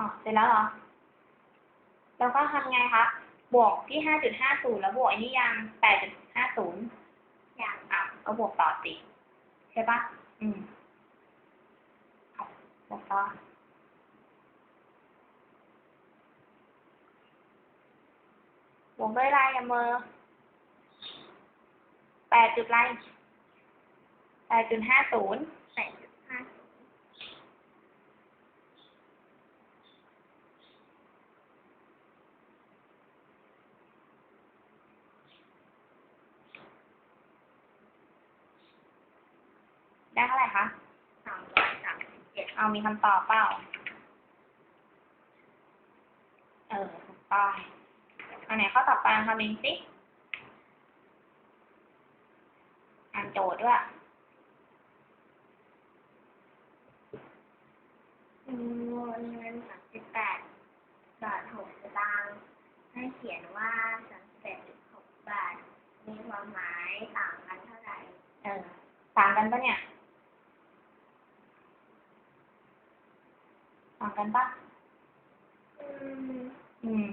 อ๋อเสร็จแล้วเหรอ แล้วก็ทำไงคะบวกที่ห้าจุดห้าศูนย์แล้วบวกอันนี้ยังแปดจุดห้าศูนย์ยังอะก็บวกต่อสิใช่ปะอืมบวกต่อบวกด้วยอะไรอะเมอร์แปดจุดไรแปดจุดห้าศูนย์ แปดจุดห้า ได้เท่าไหร่คะสามร้อยสามสิบเจ็ดเอามีคำตอบเปล่า เออถูกต้องอันไหนข้อต่อไปคำเองสิอ่านโจทย์ด้วยจำนวนเงินสามสิบแปดบาทหกสตางค์ให้เขียนว่าสามสิบแปดจุดหกบาท มีความหมายต่างกันเท่าไหร่ เออ ต่างกันปะเนี่ย ต่างกันปะอืมอืม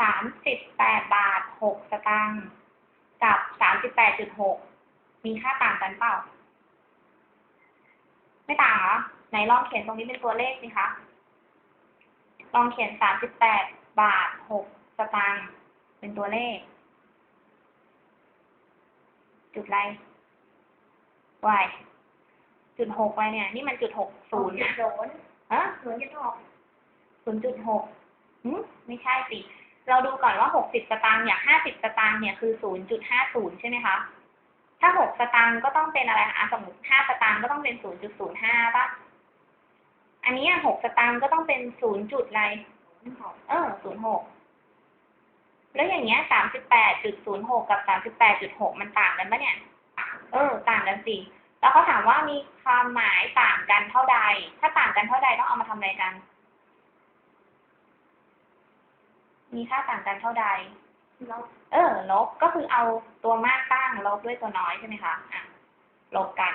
สามสิบแปดบาทหกสตางค์กับสามสิบแปดจุดหกมีค่าต่างกันเปล่า ไม่ต่างเหรอ ไหนลองเขียนตรงนี้เป็นตัวเลขสิคะ ลองเขียนสามสิบแปดบาทหกสตางค์เป็นตัวเลข จุดอะไรวาย จุดหกไว้เนี่ย นี่มันจุดหกศูนย์จุดศูนย์ฮะศูนย์จุดหกศูนย์จุดหกอืมไม่ใช่สิ เราดูก่อนว่าหกสิบสตางค์อย่างห้าสิบสตางค์เนี่ยคือศูนย์จุดห้าศูนย์ใช่ไหมคะ ถ้าหกสตางค์ก็ต้องเป็นอะไรคะอะสมมติห้าสตางค์ก็ต้องเป็นศูนย์จุดศูนย์ห้าป่ะ อันนี้หกสตางค์ก็ต้องเป็นศูนย์จุดอะไรศูนย์หกเออศูนย์หกแล้วอย่างเงี้ยสามสิบแปดจุดศูนย์หกกับสามสิบแปดจุดหกมันต่างกันปะเนี่ย เออ ต่างกันสิ แล้วเขาถามว่ามีความหมายต่างกันเท่าใด ถ้าต่างกันเท่าใดต้องเอามาทำอะไรกัน มีค่าต่างกันเท่าใด ลบ เออ ลบ ก็คือเอาตัวมากตั้งลบด้วยตัวน้อยใช่ไหมคะ อะ ลบกัน